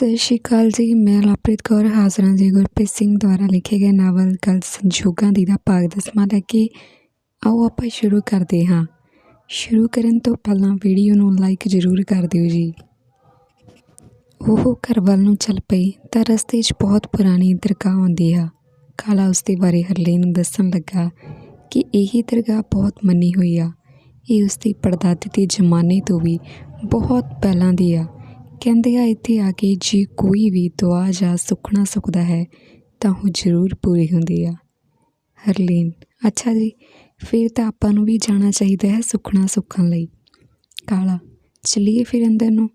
ਸਤਿ ਸ਼੍ਰੀ ਅਕਾਲ ਜੀ। ਮੈਂ ਲਵਪ੍ਰੀਤ ਕੌਰ, ਹਾਜ਼ਰਾਂ ਜੀ ਗੁਰਪ੍ਰੀਤ ਸਿੰਘ ਦੁਆਰਾ ਲਿਖੇ ਗਏ ਨਾਵਲ ਗੱਲ ਸੰਜੋਗਾਂ ਦੀ ਦਾ ਭਾਗ ਦਸਵਾਂ ਲੈ ਕੇ ਆਓ ਆਪਾਂ ਸ਼ੁਰੂ ਕਰਦੇ ਹਾਂ। ਸ਼ੁਰੂ ਕਰਨ ਤੋਂ ਪਹਿਲਾਂ ਵੀਡੀਓ ਨੂੰ ਲਾਈਕ ਜ਼ਰੂਰ ਕਰ ਦਿਓ ਜੀ। ਉਹ ਘਰ ਵੱਲ ਨੂੰ ਚੱਲ ਪਈ ਤਾਂ ਰਸਤੇ 'ਚ ਬਹੁਤ ਪੁਰਾਣੀ ਦਰਗਾਹ ਆਉਂਦੀ ਆ। ਕਾਲਾ ਉਸ ਦੇ ਬਾਰੇ ਹਰਲੀਨ ਨੂੰ ਦੱਸਣ ਲੱਗਾ ਕਿ ਇਹੀ ਦਰਗਾਹ ਬਹੁਤ ਮੰਨੀ ਹੋਈ ਆ। ਇਹ ਉਸ ਦੀ ਪੜਦਾਦੀ ਦੇ ਜ਼ਮਾਨੇ ਤੋਂ ਵੀ ਬਹੁਤ ਪਹਿਲਾਂ ਦੀ ਆ। ਕਹਿੰਦੇ ਆ, ਇੱਥੇ ਆ ਕੇ ਜੇ ਕੋਈ ਵੀ ਦੁਆ ਜਾਂ ਸੁਖਣਾ ਸੁਖਦਾ ਹੈ, ਤਾਂ ਉਹ ਜ਼ਰੂਰ ਪੂਰੀ ਹੁੰਦੀ ਆ। ਹਰਲੀਨ, ਅੱਛਾ ਜੀ, ਫਿਰ ਤਾਂ ਆਪਾਂ ਨੂੰ ਵੀ ਜਾਣਾ ਚਾਹੀਦਾ ਹੈ ਸੁਖਣਾ ਸੁਖਣ ਲਈ। ਕਾਲਾ, ਚਲੀਏ ਫਿਰ ਅੰਦਰ ਨੂੰ?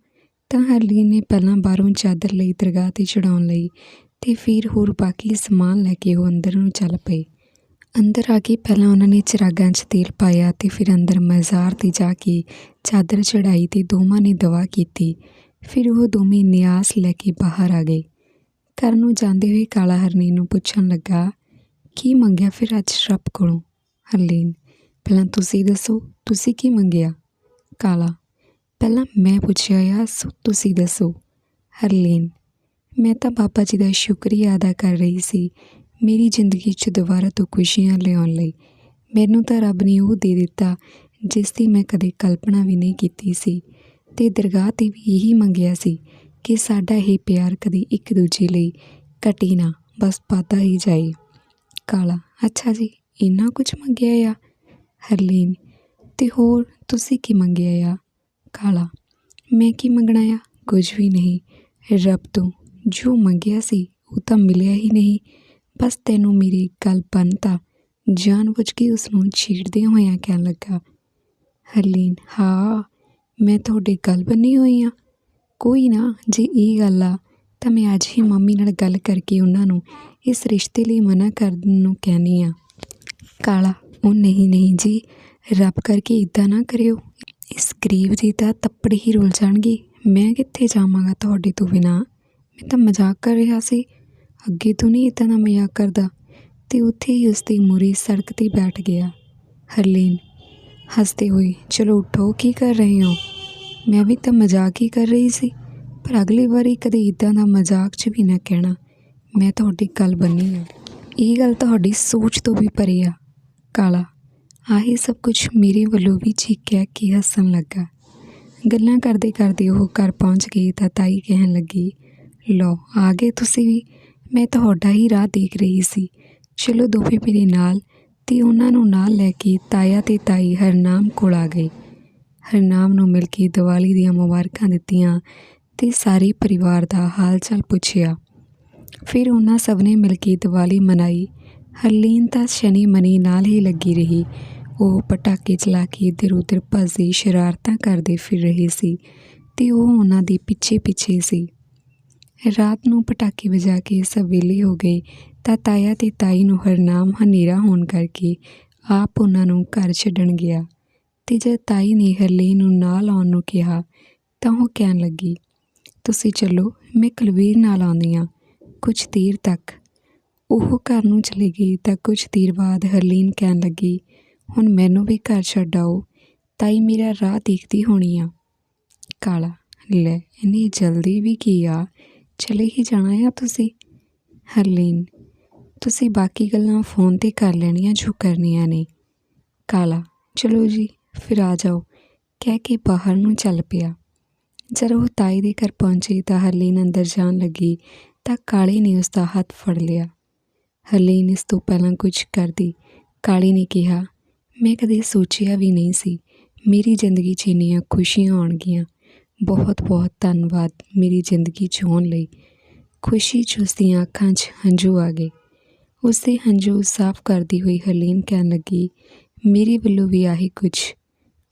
ਤਾਂ ਹਰਲੀਨ ਨੇ ਪਹਿਲਾਂ ਬਾਹਰੋਂ ਚਾਦਰ ਲਈ ਦਰਗਾਹ ਤੇ ਚੜਾਉਣ ਲਈ ਤੇ ਫਿਰ ਹੋਰ ਬਾਕੀ ਸਮਾਨ ਲੈ ਕੇ ਉਹ ਅੰਦਰ ਨੂੰ ਚੱਲ ਪਏ। ਅੰਦਰ ਆ ਕੇ ਪਹਿਲਾਂ ਉਹਨਾਂ ਨੇ ਚਿਰਾਗਾਂ 'ਚ ਤੇਲ ਪਾਇਆ ਤੇ ਫਿਰ ਅੰਦਰ ਮਜ਼ਾਰ ਤੇ ਜਾ ਕੇ ਚਾਦਰ ਚੜਾਈ ਤੇ ਦੋਵਾਂ ਨੇ ਦਵਾ ਕੀਤੀ। ਫਿਰ ਉਹ ਦੋਵੇਂ ਨਿਆਸ ਲੈ ਕੇ ਬਾਹਰ ਆ ਗਏ। ਘਰ ਨੂੰ ਜਾਂਦੇ ਹੋਏ ਕਾਲਾ ਹਰਨੀਨ ਨੂੰ ਪੁੱਛਣ ਲੱਗਾ, ਕੀ ਮੰਗਿਆ ਫਿਰ ਅੱਜ ਰੱਬ ਕੋਲੋਂ? ਹਰਲੀਨ, ਪਹਿਲਾਂ ਤੁਸੀਂ ਦੱਸੋ, ਤੁਸੀਂ ਕੀ ਮੰਗਿਆ? ਕਾਲਾ, ਪਹਿਲਾਂ ਮੈਂ ਪੁੱਛਿਆ ਆ, ਸੋ ਤੁਸੀਂ ਦੱਸੋ। ਹਰਲੀਨ, ਮੈਂ ਤਾਂ ਬਾਬਾ ਜੀ ਦਾ ਸ਼ੁਕਰੀਆ ਅਦਾ ਕਰ ਰਹੀ ਸੀ, ਮੇਰੀ ਜ਼ਿੰਦਗੀ 'ਚ ਦੁਬਾਰਾ ਤੋਂ ਖੁਸ਼ੀਆਂ ਲਿਆਉਣ ਲਈ। ਮੈਨੂੰ ਤਾਂ ਰੱਬ ਨੇ ਉਹ ਦੇ ਦਿੱਤਾ, ਜਿਸ ਦੀ ਮੈਂ ਕਦੇ ਕਲਪਨਾ ਵੀ ਨਹੀਂ ਕੀਤੀ ਸੀ। ਤੇ ਦਰਗਾਹ ਤੇ ਵੀ ਇਹੀ ਮੰਗਿਆ ਸੀ ਕਿ ਸਾਡਾ ਇਹ ਪਿਆਰ ਕਦੀ ਇੱਕ ਦੂਜੇ ਲਈ ਘਟੀ ਨਾ, ਬਸ ਪਾਤਾ ਹੀ ਜਾਏ। ਕਾਲਾ, ਅੱਛਾ ਜੀ, ਇੰਨਾ ਕੁਝ ਮੰਗਿਆ ਆ? ਹਰਲੀਨ, ਤੇ ਹੋਰ ਤੁਸੀਂ ਕੀ ਮੰਗਿਆ ਆ? ਕਾਲਾ, ਮੈਂ ਕੀ ਮੰਗਣਾ ਆ? ਕੁਝ ਵੀ ਨਹੀਂ। ਰੱਬ ਤੋਂ ਜੋ ਮੰਗਿਆ ਸੀ, ਉਹ ਤਾਂ ਮਿਲਿਆ ਹੀ ਨਹੀਂ। ਬਸ ਤੈਨੂੰ ਮੇਰੀ ਗੱਲ ਬੰਨਤਾ, ਜਾਣਬੁੱਝ ਕੇ ਉਸ ਨੂੰ ਛੇੜਦਿਆਂ ਹੋਇਆਂ ਕਹਿਣ ਲੱਗਾ। ਹਰਲੀਨ, ਹਾਂ ਮੈਂ ਤੁਹਾਡੀ ਗੱਲ ਬੰਨੀ ਹੋਈ ਆ। ਕੋਈ ਨਾ, ਜੇ ਇਹ ਗੱਲ ਆ, ਤਾਂ ਮੈਂ ਅੱਜ ਹੀ ਮੰਮੀ ਨਾਲ ਗੱਲ ਕਰਕੇ ਉਹਨਾਂ ਨੂੰ ਇਸ ਰਿਸ਼ਤੇ ਲਈ ਮਨਾ ਕਰਨ ਨੂੰ ਕਹਿਣੀ ਆ। ਕਾਲਾ, ਉਹ ਨਹੀਂ ਨਹੀਂ ਜੀ, ਰੱਬ ਕਰਕੇ ਇਦਾਂ ਨਾ ਕਰਿਓ। ਇਸ ਗਰੀਬ ਦੀ ਤਾਂ ਤੱਪੜ ਹੀ ਰੁਲ ਜਾਣਗੇ। ਮੈਂ ਕਿੱਥੇ ਜਾਵਾਂਗਾ ਤੁਹਾਡੇ ਤੋਂ ਬਿਨਾ? ਮੈਂ ਤਾਂ ਮਜ਼ਾਕ ਕਰ ਰਿਹਾ ਸੀ। ਅੱਗੇ ਤੋਂ ਨਹੀਂ ਇਦਾਂ ਦਾ ਮਜ਼ਾਕ ਕਰਦਾ। ਤੇ ਉੱਥੇ ਹੀ ਉਸ ਦੀ ਮੂਰੀ ਸੜਕ ਤੇ ਬੈਠ ਗਿਆ। ਹਰਲੀਨ, ਹੱਸਦੇ ਹੋਏ, ਚਲੋ ਉਠੋ, ਕੀ ਕਰ ਰਹੇ ਹੋ? ਮੈਂ ਵੀ ਤਾਂ ਮਜ਼ਾਕ ਹੀ ਕਰ ਰਹੀ ਸੀ, ਪਰ ਅਗਲੀ ਵਾਰੀ ਕਦੇ ਇਦਾਂ ਦਾ ਮਜ਼ਾਕ 'ਚ ਵੀ ਨਾ ਕਹਿਣਾ। ਮੈਂ ਤੁਹਾਡੀ ਗੱਲ ਬੰਨੀ ਆ। ਇਹ ਗੱਲ ਤੁਹਾਡੀ ਸੋਚ ਤੋਂ ਵੀ ਪਰੇ ਆ। ਕਾਲਾ, ਆਹੀ ਸਭ ਕੁਝ ਮੇਰੇ ਵੱਲੋਂ ਵੀ ਜੀ ਕਹਿ ਕੇ ਹੱਸਣ ਲੱਗਾ। ਗੱਲਾਂ ਕਰਦੇ ਕਰਦੇ ਉਹ ਘਰ ਪਹੁੰਚ ਗਈ ਤਾਂ ਤਾਈ ਕਹਿਣ ਲੱਗੀ, ਲਓ, ਆ ਗਏ ਤੁਸੀਂ ਵੀ। ਮੈਂ ਤੁਹਾਡਾ ਹੀ ਰਾਹ ਦੇਖ ਰਹੀ ਸੀ। ਚਲੋ ਦੋਵੇਂ ਮੇਰੇ ਨਾਲ ਤੇ ਉਹਨਾਂ ਨੂੰ ਨਾਲ ਲੈ ਕੇ ਤਾਇਆ ਤੇ ਤਾਈ ਹਰਨਾਮ ਕੋਲ ਆ ਗਏ। ਹਰਨਾਮ ਨੂੰ ਮਿਲ ਕੇ ਦੀਵਾਲੀ ਦੀਆਂ ਮੁਬਾਰਕਾਂ ਦਿੱਤੀਆਂ ਤੇ ਸਾਰੇ ਪਰਿਵਾਰ ਦਾ ਹਾਲ ਚਾਲ ਪੁੱਛਿਆ। ਫਿਰ ਉਹਨਾਂ ਸਭ ਨੇ ਮਿਲ ਕੇ ਦੀਵਾਲੀ ਮਨਾਈ। ਹਰਲੀਨ ਤਾਂ ਸ਼ਨੀ ਮਨੀ ਨਾਲ ਹੀ ਲੱਗੀ ਰਹੀ। ਉਹ ਪਟਾਕੇ ਚਲਾ ਕੇ ਇੱਧਰ ਉੱਧਰ ਭੱਜਦੀ ਸ਼ਰਾਰਤਾਂ ਕਰਦੇ ਫਿਰ ਰਹੇ ਸੀ ਤੇ ਉਹ ਉਹਨਾਂ ਦੇ ਪਿੱਛੇ ਪਿੱਛੇ ਸੀ। ਰਾਤ ਨੂੰ ਪਟਾਕੇ ਵਜਾ ਕੇ ਸਭ ਵਿਹਲੇ ਹੋ ਗਏ ਤਾਂ ਤਾਇਆ ਤੇ ਤਾਈ ਨੂੰ ਹਰਨਾਮ ਹਨੇਰਾ ਹੋਣ ਕਰਕੇ ਆਪ ਉਹਨਾਂ ਨੂੰ ਘਰ ਛੱਡਣ ਗਿਆ। ਤੇ ਜਦ ਤਾਈ ਨੇ ਹਰਲੀਨ ਨੂੰ ਨਾਲ ਆਉਣ ਨੂੰ ਕਿਹਾ, ਤਾਂ ਉਹ ਕਹਿਣ ਲੱਗੀ, ਤੁਸੀਂ ਚੱਲੋ, ਮੈਂ ਕੁਲਵੀਰ ਨਾਲ ਆਉਂਦੀ ਹਾਂ ਕੁਝ ਦੇਰ ਤੱਕ। ਉਹ ਘਰ ਨੂੰ ਚਲੀ ਗਈ, ਤਾਂ ਕੁਝ ਦੇਰ ਬਾਅਦ ਹਰਲੀਨ ਕਹਿਣ ਲੱਗੀ, ਹੁਣ ਮੈਨੂੰ ਵੀ ਘਰ ਛੱਡ ਆਓ, ਤਾਈ ਮੇਰਾ ਰਾਹ ਦੇਖਦੀ ਹੋਣੀ ਆ। ਕਾਲਾ, ਲੈ, ਇੰਨੀ ਜਲਦੀ ਵੀ ਕੀ ਆ? ਚਲੇ ਹੀ ਜਾਣਾ ਆ ਤੁਸੀਂ? ਹਰਲੀਨ, ਤੁਸੀਂ ਬਾਕੀ ਗੱਲਾਂ ਫੋਨ ਤੇ ਕਰ ਲੈਣੀਆਂ ਜੋ ਕਰਨੀਆਂ ਨੇ। ਕਾਲਾ, ਚਲੋ ਜੀ। ਫਿਰ ਆ ਜਾਓ। ਕਹਿ ਕੇ ਬਾਹਰ ਨੂੰ ਚੱਲ ਪਿਆ। ਜਦ ਉਹ ਤਾਈ ਦੇ ਘਰ ਪਹੁੰਚੀ ਤਾਂ ਹਰਲੀਨ ਅੰਦਰ ਜਾਣ ਲੱਗੀ ਤਾਂ ਕਾਲੇ ਨੇ ਉਸ ਦਾ ਹੱਥ ਫੜ ਲਿਆ। ਹਰਲੀਨ ਇਸ ਤੋਂ ਪਹਿਲਾਂ ਕੁਝ ਕਰਦੀ। ਕਾਲੇ ਨੇ ਕਿਹਾ, ਮੈਂ ਕਦੇ ਸੋਚਿਆ ਵੀ ਨਹੀਂ ਸੀ। ਮੇਰੀ ਜ਼ਿੰਦਗੀ 'ਚ ਇੰਨੀਆਂ ਖੁਸ਼ੀਆਂ ਆਉਣਗੀਆਂ। ਬਹੁਤ ਬਹੁਤ ਧੰਨਵਾਦ ਮੇਰੀ ਜ਼ਿੰਦਗੀ 'ਚ ਆਉਣ ਲਈ। ਖੁਸ਼ੀ 'ਚ ਉਸ ਦੀਆਂ ਅੱਖਾਂ 'ਚ ਹੰਝੂ ਆ ਗਏ। ਉਸ ਦੇ ਹੰਝੂ ਸਾਫ਼ ਕਰਦੀ ਹੋਈ ਹਰਲੀਨ ਕਹਿਣ ਲੱਗੀ, ਮੇਰੇ ਵੱਲੋਂ ਵੀ ਆਹੀ ਕੁਝ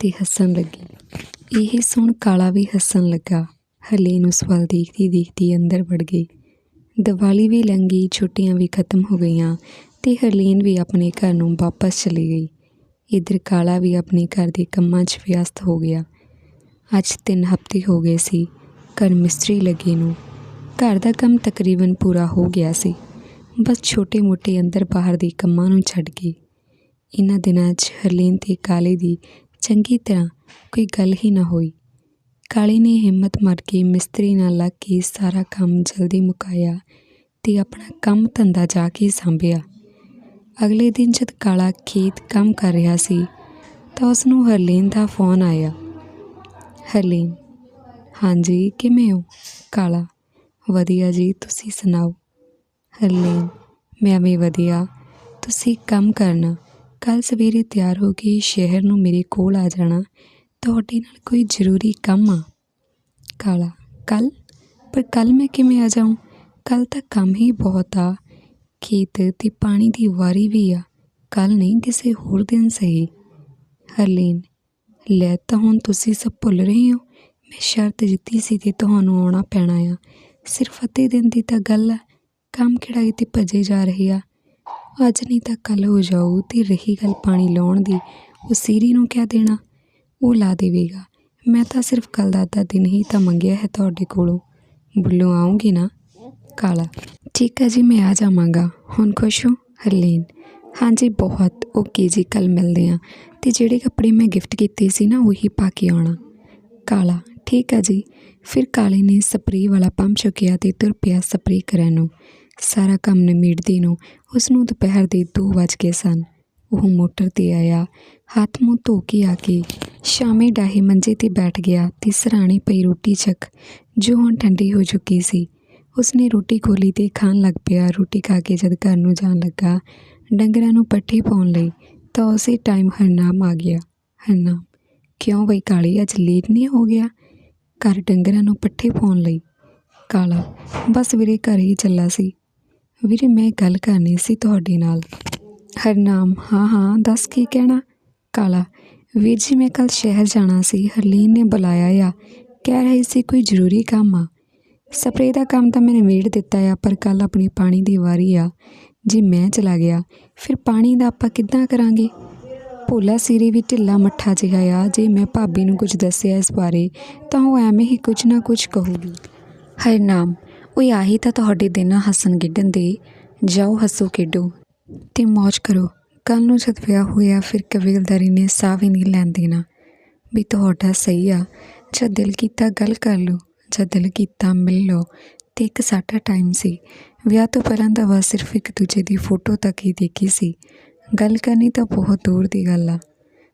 ਤੇ ਹੱਸਣ ਲੱਗੀ। ਇਹ ਸੁਣ ਕਾਲਾ ਵੀ ਹੱਸਣ ਲੱਗਾ। ਹਰਲੀਨ ਉਸ ਵੱਲ ਦੇਖਦੀ ਦੇਖਦੀ ਅੰਦਰ ਵੜ ਗਈ। ਦੀਵਾਲੀ ਵੀ ਲੰਘੀ ਛੁੱਟੀਆਂ ਵੀ ਖਤਮ ਹੋ ਗਈਆਂ ਤੇ ਹਰਲੀਨ ਵੀ ਆਪਣੇ ਘਰ ਨੂੰ ਵਾਪਸ ਚਲੀ ਗਈ। ਇਧਰ ਕਾਲਾ ਵੀ ਆਪਣੇ ਘਰ ਦੇ ਕੰਮਾਂ 'ਚ ਵਿਅਸਤ ਹੋ ਗਿਆ। ਅੱਜ 3 ਹਫ਼ਤੇ ਹੋ ਗਏ ਸੀ, ਘਰ ਮਿਸਤਰੀ ਲੱਗੇ ਨੂੰ। ਘਰ ਦਾ ਕੰਮ ਤਕਰੀਬਨ ਪੂਰਾ ਹੋ ਗਿਆ ਸੀ। ਬਸ ਛੋਟੇ-ਮੋਟੇ ਅੰਦਰ ਬਾਹਰ ਦੇ ਕੰਮਾਂ ਨੂੰ ਛੱਡ ਕੇ ਇਹਨਾਂ ਦਿਨਾਂ 'ਚ ਹਰਲੀਨ ਤੇ ਕਾਲੇ ਦੀ ਚੰਗੀ ਤਰ੍ਹਾਂ ਕੋਈ ਗੱਲ ਹੀ ਨਾ ਹੋਈ। ਕਾਲੇ ਨੇ ਹਿੰਮਤ ਮਾਰ ਕੇ ਮਿਸਤਰੀ ਨਾਲ ਲੱਗ ਕੇ ਸਾਰਾ ਕੰਮ ਜਲਦੀ ਮੁਕਾਇਆ ਤੇ ਆਪਣਾ ਕੰਮ ਧੰਦਾ ਜਾ ਕੇ ਸੰਭਿਆ। ਅਗਲੇ ਦਿਨ ਜਦ ਕਾਲਾ ਖੇਤ ਕੰਮ ਕਰ ਰਿਹਾ ਸੀ ਤਾਂ ਉਸ ਨੂੰ ਹਰਲੀਨ ਦਾ ਫੋਨ ਆਇਆ। ਹਰਲੀਨ, ਹਾਂਜੀ, ਕਿਵੇਂ ਹੋ? ਕਾਲਾ, ਵਧੀਆ ਜੀ, ਤੁਸੀਂ ਸੁਣਾਓ? ਹਰਲੀਨ, ਮੈਂ ਵੀ ਵਧੀਆ, ਤੁਸੀਂ ਕੰਮ ਕਰਨਾ। ਕੱਲ ਸਵੇਰੇ ਤਿਆਰ ਹੋ ਕੇ ਸ਼ਹਿਰ ਨੂੰ ਮੇਰੇ ਕੋਲ ਆ ਜਾਣਾ, ਤੁਹਾਡੇ ਨਾਲ ਕੋਈ ਜ਼ਰੂਰੀ ਕੰਮ ਆ? ਕਾਲਾ ਕੱਲ ਪਰ ਕੱਲ ਮੈਂ ਕਿਵੇਂ ਆ ਜਾਊਂ? ਕੱਲ ਤਾਂ ਕੰਮ ਹੀ ਬਹੁਤ ਆ। ਖੇਤ ਤੇ ਪਾਣੀ ਦੀ ਵਾਰੀ ਵੀ ਆ। ਕੱਲ ਨਹੀਂ ਕਿਸੇ ਹੋਰ ਦਿਨ ਸਹੀ। ਹਰਲੀਨ, ਲੈ ਤਾਂ ਹੁਣ ਤੁਸੀਂ ਸਭ ਭੁੱਲ ਰਹੇ ਹੋ। ਮੈਂ ਸ਼ਰਤ ਜਿੱਤੀ ਸੀ ਕਿ ਤੁਹਾਨੂੰ ਆਉਣਾ ਪੈਣਾ ਆ। ਸਿਰਫ ਅੱਧੇ ਦਿਨ ਦੀ ਤਾਂ ਗੱਲ ਆ। ਕੰਮ ਕਿਹੜਾ ਕਿਤੇ ਭੱਜੇ ਜਾ ਰਹੇ ਆ? ਅੱਜ ਨਹੀਂ ਤਾਂ ਕੱਲ ਹੋ ਜਾਊ, ਤੇ ਰਹੀ ਗੱਲ ਪਾਣੀ ਲਾਉਣ ਦੀ। ਉਹ ਸੀਰੀ ਨੂੰ ਕਹਿ ਦੇਣਾ? ਉਹ ਲਾ ਦੇਵੇਗਾ। ਮੈਂ ਤਾਂ ਸਿਰਫ ਕੱਲ ਦਾ ਅੱਧਾ ਦਿਨ ਹੀ ਤਾਂ ਮੰਗਿਆ ਹੈ ਤੁਹਾਡੇ ਕੋਲੋਂ। ਬੁੱਲੋ ਆਉਂਗੀ ਨਾ? ਕਾਲਾ। ਠੀਕ ਹੈ ਜੀ, ਮੈਂ ਆ ਜਾਵਾਂਗਾ। ਹੁਣ ਖੁਸ਼ ਹੋ? ਹਰਲੀਨ। ਹਾਂਜੀ, ਬਹੁਤ। ਓਕੇ ਜੀ ਕੱਲ ਮਿਲਦੇ ਹਾਂ। ਤੇ ਜਿਹੜੇ ਕੱਪੜੇ ਮੈਂ ਗਿਫਟ ਕੀਤੇ ਸੀ ਨਾ, ਉਹੀ ਪਾ ਕੇ ਆਉਣਾ। ਕਾਲਾ। ਠੀਕ ਹੈ ਜੀ। ਫਿਰ ਕਾਲੇ ਨੇ ਸਪਰੇਅ ਵਾਲਾ ਪੰਪ ਚੁੱਕਿਆ ਤੇ ਤੁਰ ਪਿਆ ਸਪਰੇਅ ਕਰਨ ਨੂੰ। ਸਾਰਾ ਕੰਮ ਨਿਮੇੜਦੇ ਨੂੰ। ਉਸ ਨੂੰ ਦੁਪਹਿਰ ਦੇ 2 ਵੱਜ ਗਏ ਸਨ। ਉਹ ਮੋਟਰ ਤੇ ਆਇਆ। ਹੱਥ ਮੂੰਹ ਧੋ ਕੇ ਆ ਕੇ ਸ਼ਾਮੇ ਡਾਹੇ ਮੰਜੇ ਤੇ ਬੈਠ ਗਿਆ ਤੇ ਸਰਾਣੇ ਪਈ ਰੋਟੀ ਚੱਕ ਜੋ ਹੁਣ ਠੰਡੀ ਹੋ ਚੁੱਕੀ ਸੀ। ਉਸਨੇ ਰੋਟੀ ਖੋਲੀ ਤੇ ਖਾਣ ਲੱਗ ਪਿਆ। ਰੋਟੀ ਖਾ ਕੇ ਜਦ ਘਰ ਨੂੰ ਜਾਣ ਲੱਗਾ, ਡੰਗਰਾਂ ਨੂੰ ਪੱਠੇ ਪਾਉਣ ਲਈ, ਤਾਂ ਉਸੇ ਟਾਈਮ ਹਰਨਾਮ ਆ ਗਿਆ। ਹਰਨਾਮ, ਕਿਉਂ ਬਈ ਕਾਲੀ? ਅੱਜ ਲੇਟ ਨਹੀਂ ਹੋ ਗਿਆ? ਘਰ ਡੰਗਰਾਂ ਨੂੰ ਪੱਠੇ ਪਾਉਣ ਲਈ। ਕਾਲਾ, ਬਸ ਵੀਰੇ ਘਰ ਹੀ ਚੱਲਾ ਸੀ। ਵੀਰੇ, ਮੈਂ ਗੱਲ ਕਰਨੀ ਸੀ ਤੁਹਾਡੇ ਨਾਲ। ਹਰਨਾਮ, ਹਾਂ ਹਾਂ, ਦੱਸ ਕੀ ਕਹਿਣਾ? ਕਾਲਾ, ਵੀਰ ਜੀ, ਮੈਂ ਕੱਲ ਸ਼ਹਿਰ ਜਾਣਾ ਸੀ। ਹਰਲੀਨ ਨੇ ਬੁਲਾਇਆ ਆ। ਕਹਿ ਰਹੀ ਸੀ ਕੋਈ ਜ਼ਰੂਰੀ ਕੰਮ ਆ। ਸਪਰੇ ਦਾ ਕੰਮ ਤਾਂ ਮੈਨੇ ਵੇੜ ਦਿੱਤਾ ਆ, ਪਰ ਕੱਲ ਆਪਣੀ ਪਾਣੀ ਦੀ ਵਾਰੀ ਆ। ਜੇ, ਮੈਂ ਚਲਾ ਗਿਆ। ਫਿਰ ਪਾਣੀ ਦਾ ਆਪਾਂ ਕਿੱਦਾਂ ਕਰਾਂਗੇ? ਭੋਲਾ ਸਿਰੇ ਵੀ ਢਿੱਲਾ ਮੱਠਾ ਜਿਹਾ ਆ। ਜੇ ਮੈਂ ਭਾਬੀ ਨੂੰ ਕੁਝ ਦੱਸਿਆ ਇਸ ਬਾਰੇ, ਤਾਂ ਉਹ ਐਵੇਂ ਹੀ ਕੁਝ ਨਾ ਕੁਝ ਕਹੂਗੀ। ਹਰਨਾਮ ਉਹ ਆਹੀ ਤਾਂ ਤੁਹਾਡੇ ਦਿਨ ਆ ਹੱਸਣ ਗਿੱਡਣ ਦੇ, ਜਾਓ ਹੱਸੋ ਖੇਡੋ, ਤੇ ਮौज ਕਰੋ। ਕੱਲ ਨੂੰ ਜਦ ਵਿਆਹ ਹੋਇਆ, ਫਿਰ ਕਬੀਲਦਾਰੀ ਨੇ ਸਾਹ ਵੀ ਨਹੀਂ ਲੈਣ ਦੇਣਾ। ਵੀ ਤੁਹਾਡਾ ਸਹੀ ਆ ਜਦ ਦਿਲ ਕੀਤਾ ਗੱਲ ਕਰ ਲਓ ਜਦ ਦਿਲ ਕੀਤਾ ਮਿਲ ਲਓ, ਤੇ ਇੱਕ ਸਾਡਾ ਟਾਈਮ ਸੀ। ਵਿਆਹ ਤੋਂ ਪਹਿਲਾਂ ਤਾਂ ਬਸ ਸਿਰਫ ਇੱਕ ਦੂਜੇ ਦੀ ਫੋਟੋ ਤੱਕ ਹੀ ਦੇਖੀ ਸੀ। ਗੱਲ ਕਰਨੀ ਤਾਂ ਬਹੁਤ ਦੂਰ ਦੀ ਗੱਲ ਆ।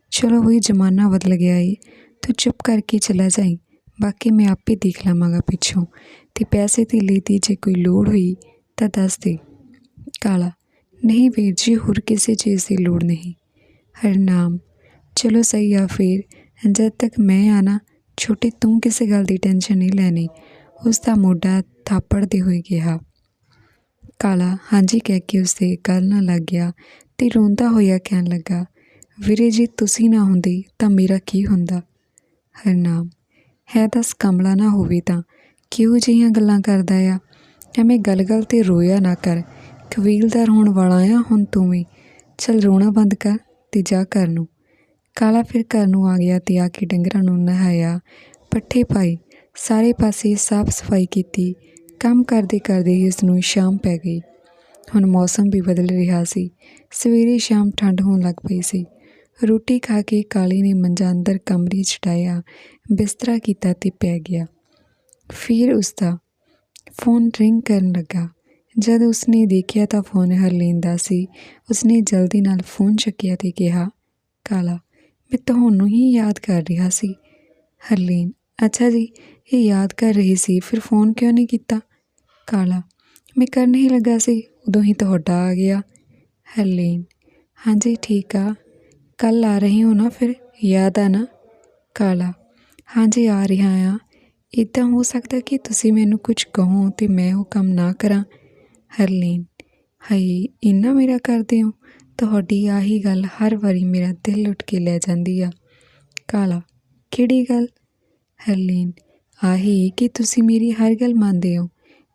ਚਲੋ ਵही ਜ਼ਮਾਨਾ ਬਦਲ ਗਿਆ ਏ, ਤੂੰ ਚੁੱਪ ਕਰਕੇ ਚਲਾ ਜਾਈ, ਬਾਕੀ ਮੈਂ ਆਪੇ ਦੇਖ ਲਵਾਂਗਾ ਪਿੱਛੋਂ। ਅਤੇ ਪੈਸੇ ਦੀ ਦੀ ਜੇ ਕੋਈ ਲੋੜ ਹੋਈ ਤਾਂ ਦੱਸ ਦੇ। ਕਾਲਾ, ਨਹੀਂ ਵੀਰ ਜੀ, ਹੋਰ ਕਿਸੇ ਚੀਜ਼ ਦੀ ਲੋੜ ਨਹੀਂ। ਹਰਨਾਮ, ਚਲੋ ਸਹੀ ਆ ਫਿਰ। ਜਦ ਤੱਕ ਮੈਂ ਆਣਾ ਛੋਟੀ ਤੂੰ ਕਿਸੇ ਗੱਲ ਦੀ ਟੈਨਸ਼ਨ ਨਹੀਂ ਲੈਣੀ। ਉਸ ਦਾ ਮੋਢਾ ਥਾਪੜਦੇ ਹੋਏ ਕਿਹਾ। ਕਾਲਾ, ਹਾਂਜੀ ਕਹਿ ਕੇ ਉਸਦੇ ਗੱਲ ਨਾਲ ਲੱਗ ਗਿਆ ਤੇ ਰੋਂਦਾ ਹੋਇਆ ਕਹਿਣ ਲੱਗਾ, ਵੀਰੇ ਜੀ ਤੁਸੀਂ ਨਾ ਹੁੰਦੇ ਤਾਂ ਮੇਰਾ ਕੀ ਹੁੰਦਾ? ਹਰਨਾਮ, ਹੈ ਦੱਸ ਕਮਲਾ ਨਾ ਹੋਵੇ ਤਾਂ। ਕਿਉਂ ਜਿਹੀਆਂ ਗੱਲਾਂ ਕਰਦਾ ਆ? ਐਵੇਂ ਗਲ ਗਲ ਤੇ ਰੋਇਆ ਨਾ ਕਰ। ਕਬੀਲਦਾਰ ਹੋਣ ਵਾਲਾ ਆ, ਹੁਣ ਤੂੰ ਵੀ। ਚਲ ਰੋਣਾ ਬੰਦ ਕਰ ਤੇ ਜਾ ਘਰ ਨੂੰ। ਕਾਲਾ ਫਿਰ ਘਰ ਨੂੰ ਆ ਗਿਆ ਤੇ ਆ ਕੇ ਡੰਗਰਾਂ ਨੂੰ ਨਹਾਇਆ। ਪੱਠੇ ਪਾਈ ਸਾਰੇ ਪਾਸੇ ਸਾਫ਼ ਸਫ਼ਾਈ ਕੀਤੀ। ਕੰਮ ਕਰਦੇ ਕਰਦੇ ਹੀ ਇਸ ਨੂੰ ਸ਼ਾਮ ਪੈ ਗਈ। ਹੁਣ ਮੌਸਮ ਵੀ ਬਦਲ ਰਿਹਾ ਸੀ। ਸਵੇਰੇ ਸ਼ਾਮ ਠੰਡ ਹੋਣ ਲੱਗ ਪਈ ਸੀ। ਰੋਟੀ ਖਾ ਕੇ ਕਾਲੀ ਨੇ ਮੰਜਾ ਅੰਦਰ ਕਮਰੇ 'ਚ ਡਾਇਆ ਬਿਸਤਰਾ ਕੀਤਾ ਤੇ ਪੈ ਗਿਆ। ਫਿਰ ਉਸਦਾ ਫੋਨ ਰਿੰਗ ਕਰਨ ਲੱਗਾ। ਜਦ ਉਸਨੇ ਦੇਖਿਆ ਤਾਂ ਫੋਨ ਹਰਲੀਨ ਦਾ ਸੀ। ਉਸਨੇ ਜਲਦੀ ਨਾਲ ਫੋਨ ਚੱਕਿਆ ਤੇ ਕਿਹਾ, ਕਾਲਾ, ਮੈਂ ਤੁਹਾਨੂੰ ਹੀ ਯਾਦ ਕਰ ਰਿਹਾ ਸੀ। ਹਰਲੀਨ, ਅੱਛਾ ਜੀ, ਇਹ ਯਾਦ ਕਰ ਰਹੀ ਸੀ, ਫਿਰ ਫੋਨ ਕਿਉਂ ਨਹੀਂ ਕੀਤਾ? ਕਾਲਾ, ਮੈਂ ਕਰਨ ਹੀ ਲੱਗਾ ਸੀ, ਉਦੋਂ ਹੀ ਤੁਹਾਡਾ ਆ ਗਿਆ। ਹਰਲੀਨ, ਹਾਂਜੀ, ਠੀਕ ਆ। ਕੱਲ ਆ ਰਹੀ ਹੋ ਨਾ ਫਿਰ? ਯਾਦ ਆ ਨਾ? ਕਾਲਾ, ਹਾਂਜੀ, ਆ ਰਿਹਾ ਆ। ਇੱਦਾਂ ਹੋ ਸਕਦਾ ਕਿ ਤੁਸੀਂ ਮੈਨੂੰ ਕੁਝ ਕਹੋ ਤੇ ਮੈਂ ਉਹ ਕੰਮ ਨਾ ਕਰਾਂ। ਹਰਲੀਨ ਹਈ ਇੰਨਾ ਮੇਰਾ ਕਰਦੇ ਹੋ? ਤੁਹਾਡੀ ਆਹੀ ਗੱਲ ਹਰ ਵਾਰੀ ਮੇਰਾ ਦਿਲ ਲੁੱਟ ਕੇ ਲੈ ਜਾਂਦੀ ਆ। ਕਾਲਾ, ਕਿਹੜੀ ਗੱਲ? ਹਰਲੀਨ, ਆਹੀ ਕਿ ਤੁਸੀਂ ਮੇਰੀ ਹਰ ਗੱਲ ਮੰਨਦੇ ਹੋ।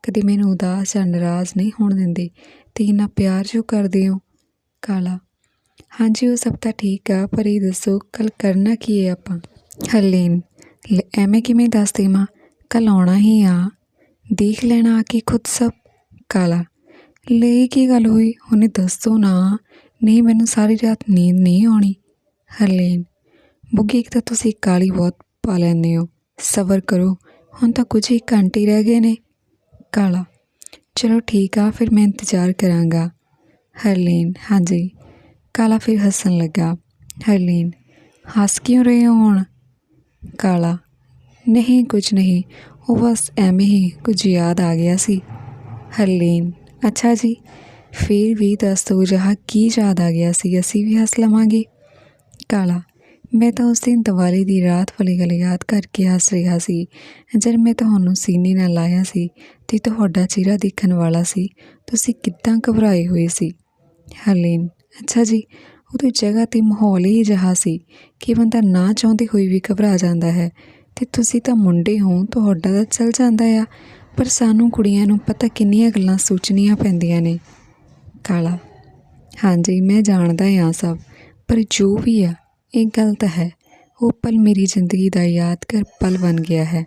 ਕਦੇ ਮੈਨੂੰ ਉਦਾਸ ਜਾਂ ਨਾਰਾਜ਼ ਨਹੀਂ ਹੋਣ ਦਿੰਦੇ ਤੇ ਇੰਨਾ ਪਿਆਰ ਜੋ ਕਰਦੇ ਹੋ? ਕਾਲਾ, ਹਾਂਜੀ, ਉਹ ਸਭ ਤਾਂ ਠੀਕ ਆ, ਪਰ ਇਹ ਦੱਸੋ ਕੱਲ ਕਰਨਾ ਕੀ ਹੈ ਆਪਾਂ? ਹਰਲੀਨ ਐਵੇਂ ਕਿਵੇਂ ਦੱਸ ਦੇਵਾਂ? ਕੱਲ ਆਉਣਾ ਹੀ ਆ। ਦੇਖ ਲੈਣਾ ਆ ਕੇ ਖੁਦ ਸਭ ਕਾਲਾ ਲਈ ਕੀ ਗੱਲ ਹੋਈ? ਉਹਨੇ ਦੱਸ ਦੱਸੋ ਨਾ। ਨਹੀਂ, ਮੈਨੂੰ ਸਾਰੀ ਰਾਤ ਨੀਂਦ ਨਹੀਂ ਆਉਣੀ। ਹਰਲੀਨ, ਬੁੱਗੀ, ਇੱਕ ਤਾਂ ਤੁਸੀਂ ਕਾਲੀ ਬਹੁਤ ਪਾ ਲੈਂਦੇ ਹੋ। ਸਬਰ ਕਰੋ। ਹੁਣ ਤਾਂ ਕੁਝ ਹੀ ਘੰਟੇ ਰਹਿ ਗਏ ਨੇ। ਕਾਲਾ ਚਲੋ ਠੀਕ ਆ, ਫਿਰ ਮੈਂ ਇੰਤਜ਼ਾਰ ਕਰਾਂਗਾ। ਹਰਲੀਨ, ਹਾਂਜੀ। ਕਾਲਾ ਫਿਰ ਹੱਸਣ ਲੱਗਾ। ਹਰਲੀਨ, ਹੱਸ ਕਿਉਂ ਰਹੇ ਹੋ ਹੁਣ? ਕਾਲਾ। ਨਹੀਂ, ਕੁਝ ਨਹੀਂ। ਉਹ ਬਸ ਐਵੇਂ ਹੀ ਕੁਝ ਯਾਦ ਆ ਗਿਆ ਸੀ। ਹਰਲੀਨ, ਅੱਛਾ ਜੀ। ਫਿਰ ਵੀ ਦੱਸ ਦੋ ਜਹਾ ਕੀ ਯਾਦ ਆ ਗਿਆ ਸੀ, ਅਸੀਂ ਵੀ ਹੱਸ ਲਵਾਂਗੇ। ਕਾਲਾ, ਮੈਂ ਤਾਂ ਉਸ ਦਿਨ ਦੀਵਾਲੀ ਦੀ ਰਾਤ ਵਾਲੀ ਗੱਲ ਯਾਦ ਕਰਕੇ ਹੱਸ ਰਿਹਾ ਸੀ। ਜਦ ਮੈਂ ਤੁਹਾਨੂੰ ਸੀਨੇ ਨਾਲ ਲਾਇਆ ਸੀ ਤੇ ਤੁਹਾਡਾ ਚਿਹਰਾ ਦੇਖਣ ਵਾਲਾ ਸੀ, ਤੁਸੀਂ ਕਿੱਦਾਂ ਘਬਰਾਏ ਹੋਏ ਸੀ? ਹਰਲੀਨ, ਅੱਛਾ ਜੀ। ਉਹਦੀ ਜਗ੍ਹਾ ਤੇ ਮਾਹੌਲ ਹੀ ਅਜਿਹਾ ਸੀ ਕਿ ਬੰਦਾ ਨਾ ਚਾਹੁੰਦੇ ਹੋਏ ਵੀ ਘਬਰਾ ਜਾਂਦਾ ਹੈ ਤੇ ਤੁਸੀਂ ਤਾਂ ਮੁੰਡੇ ਹੋ, ਤੁਹਾਡਾ ਤਾਂ ਚੱਲ ਜਾਂਦਾ ਆ। ਪਰ ਸਾਨੂੰ ਕੁੜੀਆਂ ਨੂੰ ਪਤਾ ਕਿੰਨੀਆਂ ਗੱਲਾਂ ਸੋਚਣੀਆਂ ਪੈਂਦੀਆਂ ਨੇ। ਕਾਲਾ, ਹਾਂਜੀ, ਮੈਂ ਜਾਣਦਾ ਹਾਂ ਸਭ, ਪਰ ਜੋ ਵੀ ਆ, ਇਹ ਗਲਤ ਹੈ। ਉਹ ਪਲ ਮੇਰੀ ਜ਼ਿੰਦਗੀ ਦਾ ਯਾਦਗਾਰ ਪਲ ਬਣ ਗਿਆ ਹੈ।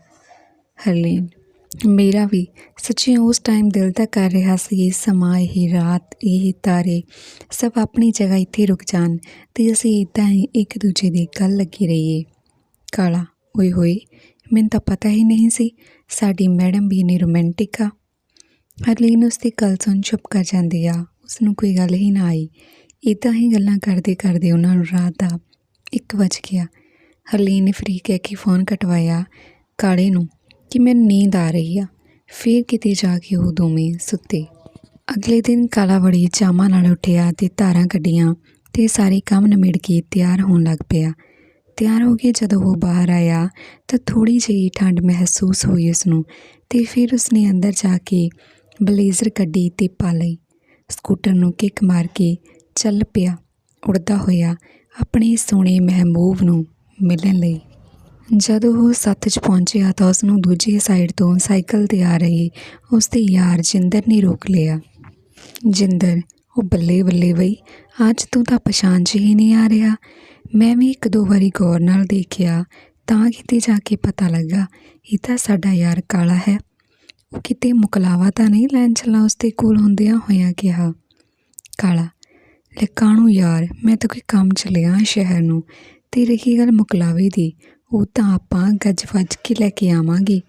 ਹਰਲੀਨ ਮੇਰਾ ਵੀ। ਸੱਚੀ ਉਸ ਟਾਈਮ ਦਿਲ ਤਾਂ ਕਰ ਰਿਹਾ ਸੀ, ਇਹ ਸਮਾਂ, ਇਹ ਰਾਤ, ਇਹ ਤਾਰੇ ਸਭ ਆਪਣੀ ਜਗ੍ਹਾ ਇੱਥੇ ਰੁਕ ਜਾਣ ਤੇ ਅਸੀਂ ਇਦਾਂ ਹੀ ਇੱਕ ਦੂਜੇ ਦੀ ਗੱਲ ਲੱਗੀ ਰਹੀਏ। ਕਾਲਾ, ਓਏ ਹੋਏ, ਮੈਨੂੰ ਤਾਂ ਪਤਾ ਹੀ ਨਹੀਂ ਸੀ ਸਾਡੀ ਮੈਡਮ ਵੀ ਇੰਨੀ ਰੋਮਾਂਟਿਕ ਆ। ਹਰਲੀਨ ਉਸ ਦੀ ਗੱਲ ਸੁਣ ਚੁੱਪ ਕਰ ਜਾਂਦੀ ਆ ਉਸ ਨੂੰ ਕੋਈ ਗੱਲ ਹੀ ਨਾ ਆਈ। ਇਦਾਂ ਹੀ ਗੱਲਾਂ ਕਰਦੇ ਕਰਦੇ ਉਹਨਾਂ ਨੂੰ ਰਾਤ ਦਾ ਇੱਕ ਵੱਜ ਗਿਆ। ਹਰਲੀਨ ਨੇ ਫਰੀ ਕਹਿ ਕੇ ਫੋਨ ਕਟਵਾਇਆ ਕਾਲੇ ਨੂੰ। ਕਿ ਮੈਨੂੰ ਨੀਂਦ ਆ ਰਹੀ ਆ। ਫਿਰ ਕਿਤੇ ਜਾ ਕੇ ਉਹ ਦੋਵੇਂ ਸੁੱਤੇ। ਅਗਲੇ ਦਿਨ ਕਾਲਾ ਬੜੀ ਚਾਮਾਂ ਨਾਲ ਉੱਠਿਆ ਤੇ ਧਾਰਾਂ ਕੱਢੀਆਂ ਤੇ ਸਾਰੇ ਕੰਮ ਨਿਮੜ ਕੇ ਤਿਆਰ ਹੋਣ ਲੱਗ ਪਿਆ। ਤਿਆਰ ਹੋ ਕੇ ਜਦੋਂ ਉਹ ਬਾਹਰ ਆਇਆ ਤਾਂ ਥੋੜੀ ਜਿਹੀ ਠੰਡ ਮਹਿਸੂਸ ਹੋਈ ਉਸ ਨੂੰ ਤੇ ਫਿਰ ਉਸਨੇ ਅੰਦਰ ਜਾ ਕੇ ਬਲੇਜ਼ਰ ਕੱਢੀ ਤੇ ਪਾ ਲਈ। ਸਕੂਟਰ ਨੂੰ ਕਿੱਕ ਮਾਰ ਕੇ ਚੱਲ ਪਿਆ। ਉੜਦਾ ਹੋਇਆ ਆਪਣੇ ਸੋਹਣੇ ਮਹਿਬੂਬ ਨੂੰ ਮਿਲਣ ਲਈ। ਜਦੋਂ ਉਹ ਸੱਤ 'ਚ ਪਹੁੰਚਿਆ ਤਾਂ ਉਸ ਨੂੰ ਦੂਜੀ ਸਾਈਡ ਤੋਂ ਸਾਈਕਲ ਤੇ ਆ ਰਹੀ ਉਸ ਦੇ ਯਾਰ ਜਿੰਦਰ ਨੇ ਰੋਕ ਲਿਆ। ਜਿੰਦਰ, ਉਹ ਬੱਲੇ ਬੱਲੇ ਬਈ, ਅੱਜ ਤੂੰ ਤਾਂ ਪਛਾਣ 'ਚ ਹੀ ਨਹੀਂ ਆ ਰਿਹਾ। ਮੈਂ ਵੀ ਇੱਕ ਦੋ ਵਾਰੀ ਗੌਰ ਨਾਲ ਦੇਖਿਆ, ਤਾਂ ਕਿਤੇ ਜਾ ਕੇ ਪਤਾ ਲੱਗਾ, ਇਹ ਤਾਂ ਸਾਡਾ ਯਾਰ ਕਾਲਾ ਹੈ। ਉਹ ਕਿਤੇ ਮੁਕਲਾਵਾ ਤਾਂ ਨਹੀਂ ਲੈਣ ਚੱਲਾ ਉਸ ਦੇ ਕੋਲ ਹੁੰਦਿਆਂ ਹੋਇਆਂ ਕਿਹਾ, ਕਾਲਾ, ਲੈ ਕਾਣੂ ਯਾਰ, ਮੈਂ ਤਾਂ ਕੋਈ ਕੰਮ ਚੱਲਿਆ ਸ਼ਹਿਰ ਨੂੰ। ਤੇ ਰਹੀ ਗੱਲ ਮੁਕਲਾਵੇ ਦੀ? ਉਹ ਤਾਂ ਆਪਾਂ ਗੱਜ ਵੱਜ ਕੇ ਲੈ ਕੇ ਆਵਾਂਗੇ।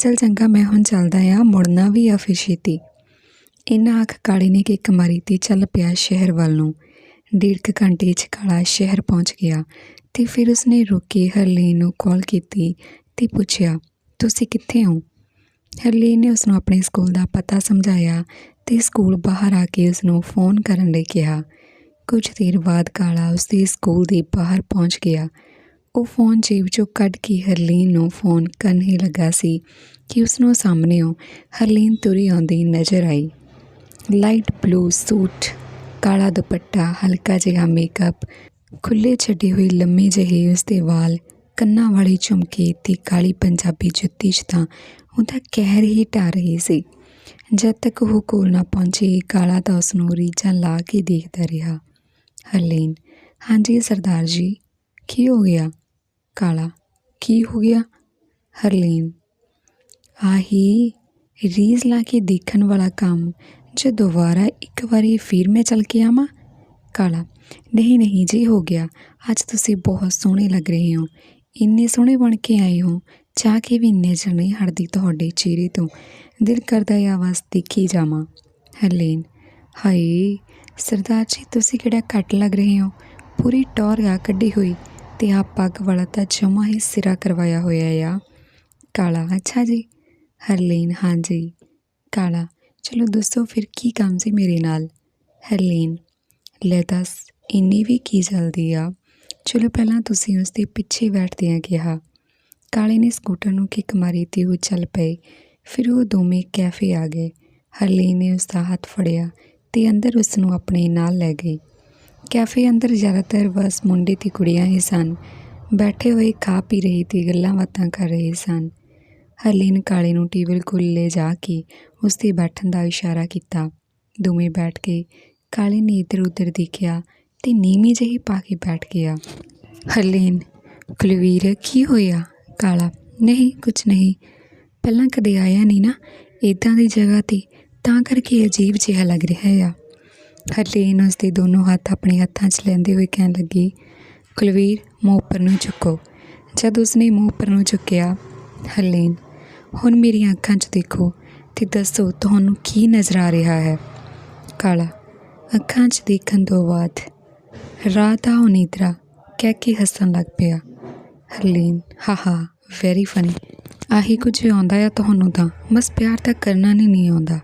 ਚਲ ਚੰਗਾ, ਮੈਂ ਹੁਣ ਚੱਲਦਾ ਆ, ਮੁੜਨਾ ਵੀ ਆ ਫਿਰ ਛੇਤੀ। ਇਹਨਾਂ ਅੱਖ ਕਾਲੇ ਨੇ ਕਿ ਮਾਰੀ ਤੇ ਚੱਲ ਪਿਆ ਸ਼ਹਿਰ ਵੱਲ ਨੂੰ। ਡੇਢ ਕੁ ਘੰਟੇ 'ਚ ਕਾਲਾ ਸ਼ਹਿਰ ਪਹੁੰਚ ਗਿਆ ਤੇ ਫਿਰ ਉਸਨੇ ਰੁਕ ਕੇ ਹਰਲੀਨ ਨੂੰ ਕਾਲ ਕੀਤੀ ਤੇ ਪੁੱਛਿਆ, ਤੁਸੀਂ ਕਿੱਥੇ ਹੋ? ਹਰਲੀਨ ਨੇ ਉਸ ਨੂੰ ਆਪਣੇ ਸਕੂਲ ਦਾ ਪਤਾ ਸਮਝਾਇਆ ਤੇ ਸਕੂਲ ਬਾਹਰ ਆ ਕੇ ਉਸ ਨੂੰ ਫੋਨ ਕਰਨ ਲਈ ਕਿਹਾ। ਕੁਝ ਦੇਰ ਬਾਅਦ ਕਾਲਾ ਉਸ ਦੇ ਸਕੂਲ ਦੇ ਬਾਹਰ ਪਹੁੰਚ ਗਿਆ ਉਹ ਫੋਨ ਜੇਬ ਚੋਂ ਕੱਢ ਕੇ ਹਰਲੀਨ ਨੂੰ ਫੋਨ ਕਰਨ ਹੀ ਲੱਗਾ ਸੀ ਕਿ ਉਸ ਨੂੰ ਸਾਹਮਣੇੋਂ ਹਰਲੀਨ ਤੁਰੀ ਆਉਂਦੀ ਨਜ਼ਰ ਆਈ। ਲਾਈਟ ਬਲੂ ਸੂਟ, ਕਾਲਾ ਦੁਪੱਟਾ, ਹਲਕਾ ਜਿਹਾ ਮੇਕਅਪ ਖੁੱਲੇ ਛੱਡੇ ਹੋਏ ਲੰਮੇ ਜਿਹੇ ਉਸ ਦੇ ਵਾਲ, ਕੰਨਾਂ ਵਾਲੇ ਝੁਮਕੇ ਤੇ ਕਾਲੀ ਪੰਜਾਬੀ ਜੁੱਤੀ 'ਚ ਤਾਂ ਉਹਦਾ ਕਹਿਰ ਹੀ ਟਾ ਰਹੀ ਸੀ। ਜਦ ਤੱਕ ਉਹ ਕੋਲ ਨਾ ਪਹੁੰਚੇ, ਕਾਲਾ ਤਾਂ ਉਸ ਨੂੰ ਰੀਝਾਂ ਲਾ ਕੇ ਦੇਖਦਾ ਰਿਹਾ। ਹਰਲੀਨ, ਹਾਂਜੀ ਸਰਦਾਰ ਜੀ, ਕੀ ਹੋ ਗਿਆ? ਕਾਲਾ। ਕੀ ਹੋ ਗਿਆ? ਹਰਲੀਨ। ਆਹੀ ਰੀਜ਼ ਲਾ ਕੇ ਦੇਖਣ ਵਾਲਾ ਕੰਮ ਜੇ ਦੁਬਾਰਾ ਇੱਕ ਵਾਰੀ ਫਿਰ ਮੈਂ ਚੱਲ ਕੇ ਆਵਾਂ? ਕਾਲਾ। ਨਹੀਂ ਨਹੀਂ ਜੀ, ਹੋ ਗਿਆ। ਅੱਜ ਤੁਸੀਂ ਬਹੁਤ ਸੋਹਣੇ ਲੱਗ ਰਹੇ ਹੋ। ਇੰਨੇ ਸੋਹਣੇ ਬਣ ਕੇ ਆਏ ਹੋ। ਚਾਹ ਕੇ ਵੀ ਨਜ਼ਰ ਨਹੀਂ ਹਟਦੀ ਤੁਹਾਡੇ ਚਿਹਰੇ ਤੋਂ। ਦਿਲ ਕਰਦਾ ਹੈ ਆਵਾਜ਼ ਦੇਖੀ ਜਾਵਾਂ। ਹਰਲੀਨ। ਹਾਏ, ਸਰਦਾਰ ਜੀ, ਤੁਸੀਂ ਕਿਹੜਾ ਘੱਟ ਲੱਗ ਰਹੇ ਹੋ? ਪੂਰੀ ਟੌਰ ਆ ਕੱਢੀ ਹੋਈ। ਤੇ ਆ ਪੱਗ ਵਾਲਾ ਤਾਂ ਜਮਾ ਹੀ ਸਿਰਾ ਕਰਵਾਇਆ ਹੋਇਆ ਆ। ਕਾਲਾ, ਅੱਛਾ ਜੀ। ਹਰਲੀਨ ਹਾਂਜੀ ਕਾਲਾ, ਚਲੋ ਦੱਸੋ ਫਿਰ ਕੀ ਕੰਮ ਸੀ ਮੇਰੇ ਨਾਲ? ਹਰਲੀਨ, ਲੈ ਦੱਸ, ਇੰਨੀ ਵੀ ਕੀ ਜਲਦੀ ਆ? ਚਲੋ ਪਹਿਲਾਂ ਤੁਸੀਂ ਉਸ ਦੇ ਪਿੱਛੇ ਬੈਠਦੇ ਆ ਕਿਹਾ। ਕਾਲੇ ਨੇ ਸਕੂਟਰ ਨੂੰ ਕਿੱਕ ਮਾਰੀ ਤੇ ਉਹ ਚੱਲ ਪਏ। ਫਿਰ ਉਹ ਦੋਵੇਂ ਕੈਫੇ ਆ ਗਏ। ਹਰਲੀਨ ਨੇ ਉਸ ਦਾ ਹੱਥ ਫੜਿਆ ਤੇ ਅੰਦਰ ਉਸ ਨੂੰ ਆਪਣੇ ਨਾਲ ਲੈ ਗਈ ਕੈਫੇ ਅੰਦਰ ਜ਼ਿਆਦਾਤਰ ਬਸ, ਮੁੰਡੇ ਤੇ ਕੁੜੀਆਂ ਹੀ ਸਨ। ਬੈਠੇ ਹੋਏ ਖਾ ਪੀ ਰਹੇ ਤੇ ਗੱਲਾਂ ਬਾਤਾਂ ਕਰ ਰਹੇ ਸਨ। ਹਰਲੀਨ ਕਾਲੇ ਨੂੰ ਟੇਬਲ ਕੋਲ ਲੈ ਜਾ ਕੇ ਉਸ 'ਤੇ ਬੈਠਣ ਦਾ ਇਸ਼ਾਰਾ ਕੀਤਾ। ਦੋਵੇਂ ਬੈਠ ਕੇ ਕਾਲੇ ਨੇ ਇੱਧਰ ਉੱਧਰ ਦੇਖਿਆ ਤੇ ਨੀਮੀ ਜਿਹੀ ਪਾ ਕੇ ਬੈਠ ਗਿਆ। ਹਰਲੀਨ, ਕੁਲਵੀਰ, ਕੀ ਹੋਇਆ? ਕਾਲਾ, ਨਹੀਂ ਕੁਝ ਨਹੀਂ। ਪਹਿਲਾਂ ਕਦੇ ਆਇਆ ਨਹੀਂ ਨਾ? ਇਦਾਂ ਦੀ ਜਗ੍ਹਾ ਤੇ ਤਾਂ ਕਰਕੇ ਅਜੀਬ ਜਿਹਾ ਲੱਗ ਰਿਹਾ ਆ। ਹਰਲੀਨ ਉਸ ਦੋਨੋਂ ਹੱਥ ਆਪਣੇ ਹੱਥਾਂ 'ਚ ਲੈਂਦੇ ਹੋਏ ਕਹਿਣ ਲੱਗੀ, ਕੁਲਵੀਰ, ਮੂੰਹ ਉੱਪਰ ਨੂੰ ਚੁੱਕੋ ਜਦ ਉਸਨੇ ਮੂੰਹ ਉੱਪਰ ਨੂੰ ਚੁੱਕਿਆ ਹਰਲੀਨ, ਹੁਣ ਮੇਰੀਆਂ ਅੱਖਾਂ 'ਚ ਦੇਖੋ ਤੇ ਦੱਸੋ ਤੁਹਾਨੂੰ ਕੀ ਨਜ਼ਰ ਆ ਰਿਹਾ ਹੈ? ਕਾਲਾ, ਅੱਖਾਂ 'ਚ ਦੇਖਣ ਤੋਂ ਬਾਅਦ ਰਾਤ ਆਉ ਨੀਦਰਾ ਕਹਿ ਕੇ ਹੱਸਣ ਲੱਗ ਪਿਆ। ਹਰਲੀਨ, ਹਾਹਾ ਵੈਰੀ ਫਨੀ ਆਹੀ ਕੁਝ ਆਉਂਦਾ ਆ ਤੁਹਾਨੂੰ ਤਾਂ? ਬਸ ਪਿਆਰ ਤਾਂ ਕਰਨਾ ਨਹੀਂ ਨਹੀਂ ਆਉਂਦਾ।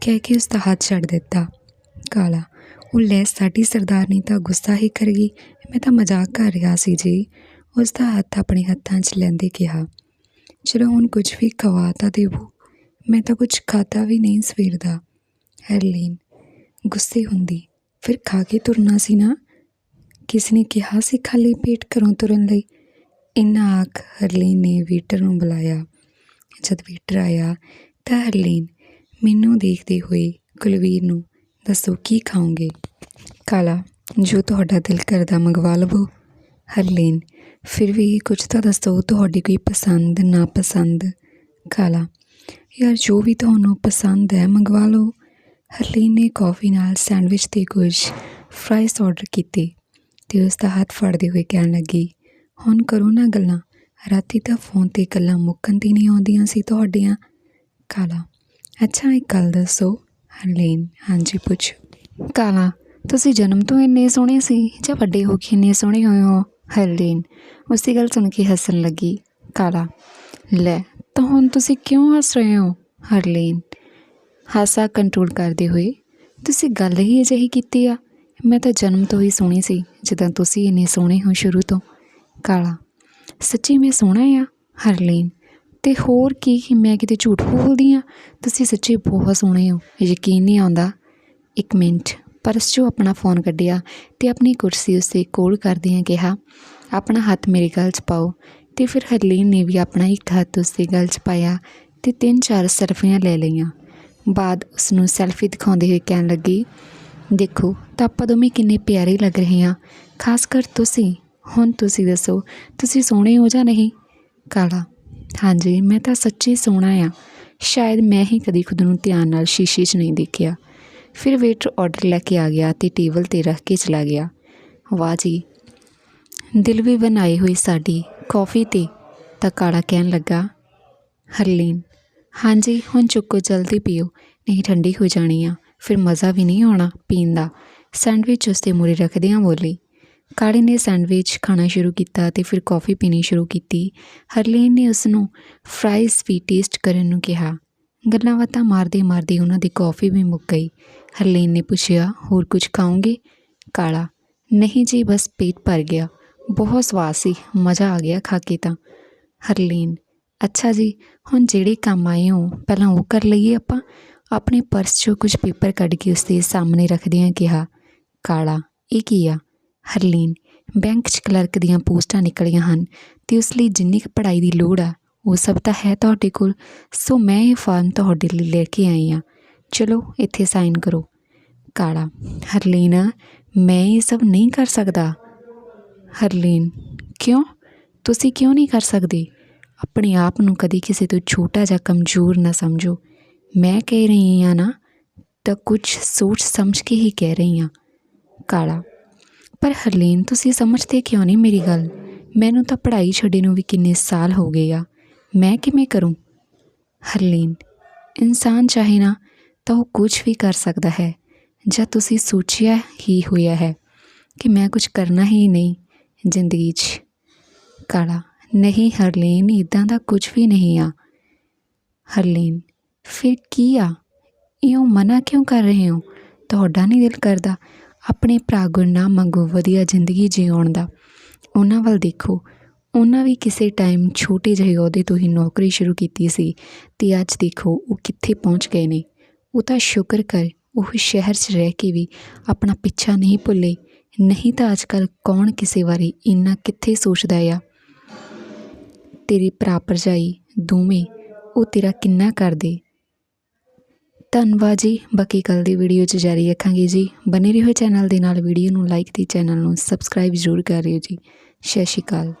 ਕਹਿ ਕੇ ਉਸ ਦਾ ਹੱਥ ਛੱਡ ਦਿੱਤਾ। ਕਾਲਾ। ਉਹ ਲੈ ਸਾਡੀ ਸਰਦਾਰਨੀ ਤਾਂ ਗੁੱਸਾ ਹੀ ਕਰ ਗਈ। ਮੈਂ ਤਾਂ ਮਜ਼ਾਕ ਕਰ ਰਿਹਾ ਸੀ ਜੀ। ਉਸ ਦਾ ਹੱਥ ਆਪਣੇ ਹੱਥਾਂ 'ਚ ਲੈਂਦੇ ਕਿਹਾ। ਚਲੋ ਹੁਣ ਕੁਝ ਵੀ ਖਵਾ ਤਾਂ ਦੇਵੋ। ਮੈਂ ਤਾਂ ਕੁਝ ਖਾਧਾ ਵੀ ਨਹੀਂ ਸਵੇਰ ਦਾ। ਹਰਲੀਨ, ਗੁੱਸੇ ਹੁੰਦੀ। ਫਿਰ ਖਾ ਕੇ ਤੁਰਨਾ ਸੀ ਨਾ? ਕਿਸ ਨੇ ਕਿਹਾ ਸੀ ਖਾਲੀ ਪੇਟ ਘਰੋਂ ਤੁਰਨ ਲਈ? ਇੰਨਾ ਆਖ ਹਰਲੀਨ ਨੇ ਵੇਟਰ ਨੂੰ ਬੁਲਾਇਆ। ਜਦ ਵੇਟਰ ਆਇਆ ਤਾਂ ਹਰਲੀਨ ਮੈਨੂੰ ਦੇਖਦੇ ਹੋਏ ਕੁਲਵੀਰ ਨੂੰ ਦੱਸੋ, ਕੀ ਖਾਓਗੇ? ਕਾਲਾ, ਜੋ ਤੁਹਾਡਾ ਦਿਲ ਕਰਦਾ ਮੰਗਵਾ ਲਵੋ। ਹਰਲੀਨ, ਫਿਰ ਵੀ ਕੁਝ ਤਾਂ ਦੱਸੋ, ਤੁਹਾਡੀ ਕੋਈ ਪਸੰਦ ਨਾ ਪਸੰਦ ਕਾਲਾ, ਯਾਰ ਜੋ ਵੀ ਤੁਹਾਨੂੰ ਪਸੰਦ ਹੈ, ਮੰਗਵਾ ਲਓ। ਹਰਲੀਨ ਨੇ ਕੌਫੀ ਨਾਲ ਸੈਂਡਵਿਚ ਤੇ ਕੁਝ ਫਰਾਈਸ ਆਰਡਰ ਕੀਤੇ ਤੇ ਉਸ ਦਾ ਹੱਥ ਫੜਦੇ ਹੋਏ ਕਹਿਣ ਲੱਗੀ, ਹੁਣ ਕਰੋ ਨਾ ਗੱਲਾਂ। ਰਾਤੀ ਤਾਂ ਫੋਨ ਤੇ ਗੱਲਾਂ ਮੁੱਕਣ ਦੀ ਨਹੀਂ ਆਉਂਦੀਆਂ ਸੀ ਤੁਹਾਡੀਆਂ। ਕਾਲਾ, ਅੱਛਾ, ਇੱਕ ਗੱਲ ਦੱਸੋ। ਹਰਲੀਨ, ਹਾਂਜੀ ਪੁੱਛ। ਕਾਲਾ, ਤੁਸੀਂ ਜਨਮ ਤੋਂ ਇੰਨੇ ਸੋਹਣੇ ਸੀ ਜਾਂ ਵੱਡੇ ਹੋ ਕੇ ਇੰਨੇ ਸੋਹਣੇ ਹੋਏ ਹੋ? ਹਰਲੀਨ ਉਸੇ ਗੱਲ ਸੁਣ ਕੇ ਹੱਸਣ ਲੱਗੀ। ਕਾਲਾ, ਲੈ, ਤਾਂ ਹੁਣ ਤੁਸੀਂ ਕਿਉਂ ਹੱਸ ਰਹੇ ਹੋ? ਹਰਲੀਨ, ਹਾਸਾ ਕੰਟਰੋਲ ਕਰਦੇ ਹੋਏ, ਤੁਸੀਂ ਗੱਲ ਹੀ ਅਜਿਹੀ ਕੀਤੀ ਆ। ਮੈਂ ਤਾਂ ਜਨਮ ਤੋਂ ਹੀ ਸੋਹਣੀ ਸੀ, ਜਿੱਦਾਂ ਤੁਸੀਂ ਇੰਨੇ ਸੋਹਣੇ ਹੋ ਸ਼ੁਰੂ ਤੋਂ। ਕਾਲਾ, ਸੱਚੀ ਮੈਂ ਸੋਹਣਾ ਆ? ਹਰਲੀਨ ਅਤੇ ਹੋਰ ਕੀ ਮੈਂ ਕਿਤੇ ਝੂਠ ਬੋਲਦੀ ਹਾਂ ਤੁਸੀਂ ਸੱਚੀ ਬਹੁਤ ਸੋਹਣੇ ਹੋ। ਯਕੀਨ ਨਹੀਂ ਆਉਂਦਾ। ਇੱਕ ਮਿੰਟ। ਪਰਸ 'ਚੋਂ ਆਪਣਾ ਫੋਨ ਕੱਢਿਆ ਤੇ ਆਪਣੀ ਕੁਰਸੀ ਉਸੇ ਕੋਲ ਕਰਦਿਆਂ ਕਿਹਾ, ਆਪਣਾ ਹੱਥ ਮੇਰੇ ਗਲ 'ਚ ਪਾਓ। ਤੇ ਫਿਰ ਹਰਲੀਨ ਨੇ ਵੀ ਆਪਣਾ ਇੱਕ ਹੱਥ ਉਸਦੇ ਗਲ 'ਚ ਪਾਇਆ ਤੇ ਤਿੰਨ ਚਾਰ ਸੈਲਫੀਆਂ ਲੈ ਲਈਆਂ। ਬਾਅਦ ਉਸ ਨੂੰ ਸੈਲਫੀ ਦਿਖਾਉਂਦੇ ਹੋਏ ਕਹਿਣ ਲੱਗੀ, ਦੇਖੋ, ਤਾਂ ਆਪਾਂ ਦੋਵੇਂ ਕਿੰਨੇ ਪਿਆਰੇ ਲੱਗ ਰਹੇ ਹਾਂ ਖਾਸ ਕਰ ਤੁਸੀਂ। ਹੁਣ ਤੁਸੀਂ ਦੱਸੋ, ਤੁਸੀਂ ਸੋਹਣੇ ਹੋ ਜਾਂ ਨਹੀਂ? ਕਾਲਾ ਹਾਂਜੀ, ਮੈਂ ਤਾਂ ਸੱਚੀ ਸੋਹਣਾ ਆ। ਸ਼ਾਇਦ ਮੈਂ ਹੀ ਕਦੀ ਖੁਦ ਨੂੰ ਧਿਆਨ ਨਾਲ ਸ਼ੀਸ਼ੇ 'ਚ ਨਹੀਂ ਦੇਖਿਆ। ਫਿਰ ਵੇਟਰ ਆਰਡਰ ਲੈ ਕੇ ਆ ਗਿਆ ਤੇ ਟੇਬਲ ਤੇ ਰੱਖ ਕੇ ਚਲਾ ਗਿਆ। ਵਾਹ ਜੀ। ਦਿਲ ਵੀ ਬਣਾਈ ਹੋਈ ਸਾਡੀ ਕਾਫੀ ਤੇ, ਤਾਂ ਕਾਲਾ ਕਹਿਣ ਲੱਗਾ, ਹਰਲੀਨ, ਹਾਂਜੀ, ਹੁਣ ਚੁੱਕੋ, ਜਲਦੀ ਪੀਓ, ਨਹੀਂ ਠੰਡੀ ਹੋ ਜਾਣੀ ਆ, ਫਿਰ ਮਜ਼ਾ ਵੀ ਨਹੀਂ ਆਉਣਾ ਪੀਣ ਦਾ। ਸੈਂਡਵਿਚ ਉਸਤੇ ਮੂਰੇ ਰੱਖਦਿਆਂ ਬੋਲੀ ਕਾਲੇ ਨੇ ਸੈਂਡਵਿਚ ਖਾਣਾ ਸ਼ੁਰੂ ਕੀਤਾ ਤੇ ਫਿਰ ਕਾਫੀ ਪੀਣੀ ਸ਼ੁਰੂ ਕੀਤੀ। ਹਰਲੀਨ ਨੇ ਉਸ ਨੂੰ ਫਰਾਈਜ਼ ਵੀ ਟੇਸਟ ਕਰਨ ਨੂੰ ਕਿਹਾ। ਗੱਲਾਂ ਬਾਤਾਂ ਮਾਰਦੇ ਮਾਰਦੇ ਉਹਨਾਂ ਦੀ ਕਾਫੀ ਵੀ ਮੁੱਕ ਗਈ। ਹਰਲੀਨ ਨੇ ਪੁੱਛਿਆ, ਹੋਰ ਕੁਝ ਖਾਓਗੇ? ਕਾਲਾ। ਨਹੀਂ ਜੀ, ਬਸ ਪੇਟ ਭਰ ਗਿਆ। ਬਹੁਤ ਸਵਾਦ ਸੀ। ਮਜ਼ਾ ਆ ਗਿਆ ਖਾ ਕੇ ਤਾਂ। ਹਰਲੀਨ, ਅੱਛਾ ਜੀ, ਹੁਣ ਜਿਹੜੇ ਕੰਮ ਆਏ ਹੋ, ਪਹਿਲਾਂ ਉਹ ਕਰ ਲਈਏ ਆਪਾਂ? ਆਪਣੇ ਪਰਸ 'ਚੋਂ ਕੁਝ ਪੇਪਰ ਕੱਢ ਕੇ ਉਸਦੇ ਸਾਹਮਣੇ ਰੱਖਦਿਆਂ ਕਿਹਾ, ਕਾਲਾ, ਇਹ ਕੀ ਆ? ਹਰਲੀਨ, ਬੈਂਕ 'ਚ ਕਲਰਕ ਦੀਆਂ ਪੋਸਟਾਂ ਨਿਕਲੀਆਂ ਹਨ ਤੇ ਉਸ ਲਈ ਜਿੰਨੀ ਕੁ ਪੜ੍ਹਾਈ ਦੀ ਲੋੜ ਆ, ਉਹ ਸਭ ਤਾਂ ਹੈ ਤੁਹਾਡੇ ਕੋਲ, ਸੋ ਮੈਂ ਇਹ ਫਾਰਮ ਤੁਹਾਡੇ ਲਈ ਲੈ ਕੇ ਆਈ ਆ ਚਲੋ, ਇੱਥੇ ਸਾਈਨ ਕਰੋ। ਕਾਲਾ, ਹਰਲੀਨ, ਮੈਂ ਇਹ ਸਭ ਨਹੀਂ ਕਰ ਸਕਦਾ। ਹਰਲੀਨ, ਕਿਉਂ? ਤੁਸੀਂ ਕਿਉਂ ਨਹੀਂ ਕਰ ਸਕਦੇ? ਆਪਣੇ ਆਪ ਨੂੰ ਕਦੀ ਕਿਸੇ ਤੋਂ ਛੋਟਾ ਜਾਂ ਕਮਜ਼ੋਰ ਨਾ ਸਮਝੋ। ਮੈਂ ਕਹਿ ਰਹੀ ਹਾਂ ਨਾ, ਤਾਂ ਕੁਝ ਸੋਚ ਸਮਝ ਕੇ ਹੀ ਕਹਿ ਰਹੀ ਹਾਂ। ਕਾਲਾ ਪਰ ਹਰਲੀਨ, ਤੁਸੀਂ ਸਮਝਦੇ ਕਿਉਂ ਨਹੀਂ ਮੇਰੀ ਗੱਲ? ਮੈਨੂੰ ਤਾਂ ਪੜ੍ਹਾਈ ਛੱਡੇ ਨੂੰ ਵੀ ਕਿੰਨੇ ਸਾਲ ਹੋ ਗਏ ਆ। ਮੈਂ ਕਿਵੇਂ ਕਰੂੰ? ਹਰਲੀਨ, ਇਨਸਾਨ ਚਾਹੇ ਨਾ, ਤਾਂ ਉਹ ਕੁਝ ਵੀ ਕਰ ਸਕਦਾ ਹੈ। ਜਾਂ ਤੁਸੀਂ ਸੋਚਿਆ ਹੀ ਹੋਇਆ ਹੈ ਕਿ ਮੈਂ ਕੁਝ ਕਰਨਾ ਹੀ ਨਹੀਂ, ਜ਼ਿੰਦਗੀ 'ਚ। ਕਾਲਾ, ਨਹੀਂ ਹਰਲੀਨ ਇਦਾਂ ਦਾ ਕੁਝ ਵੀ ਨਹੀਂ ਆ। ਹਰਲੀਨ, ਫਿਰ ਕੀ ਆ? ਇਉਂ ਮਨਾ ਕਿਉਂ ਕਰ ਰਹੇ ਹੋ? ਤੁਹਾਡਾ ਨਹੀਂ ਦਿਲ ਕਰਦਾ। ਆਪਣੇ ਭਰਾ ਗੁਣ ਨਾ ਮੰਗੋ ਵਧੀਆ ਜ਼ਿੰਦਗੀ ਜਿਉਣ ਦਾ। ਉਹਨਾਂ ਵੱਲ ਦੇਖੋ। ਉਹਨਾਂ ਵੀ ਕਿਸੇ ਟਾਈਮ ਛੋਟੇ ਜਿਹੇ ਅਹੁਦੇ ਤੋਂ ਹੀ ਨੌਕਰੀ ਸ਼ੁਰੂ ਕੀਤੀ ਸੀ ਤੇ ਅੱਜ ਦੇਖੋ ਉਹ ਕਿੱਥੇ ਪਹੁੰਚ ਗਏ ਨੇ। ਉਹ ਤਾਂ ਸ਼ੁਕਰ ਕਰ, ਉਹ ਸ਼ਹਿਰ 'ਚ ਰਹਿ ਕੇ ਵੀ ਆਪਣਾ ਪਿੱਛਾ ਨਹੀਂ ਭੁੱਲੇ। ਨਹੀਂ ਤਾਂ ਅੱਜ ਕੱਲ ਕੌਣ ਕਿਸੇ ਬਾਰੇ ਇੰਨਾ ਕਿੱਥੇ ਸੋਚਦਾ ਆ? ਤੇਰੀ ਭਰਾ ਭਰਜਾਈ ਦੋਵੇਂ, ਉਹ ਤੇਰਾ ਕਿੰਨਾ ਕਰਦੇ? ਧੰਨਵਾਦ ਜੀ। ਬਾਕੀ ਕੱਲ ਦੀ ਵੀਡੀਓ 'ਚ ਜਾਰੀ ਰੱਖਾਂਗੇ ਜੀ। ਬਨੇ ਰਹੋ ਚੈਨਲ ਦੇ ਨਾਲ। ਵੀਡੀਓ ਨੂੰ ਲਾਈਕ ਤੇ ਚੈਨਲ ਨੂੰ ਸਬਸਕ੍ਰਾਈਬ ਜ਼ਰੂਰ ਕਰਿਓ ਜੀ। ਸਤਿ ਸ਼੍ਰੀ ਅਕਾਲ।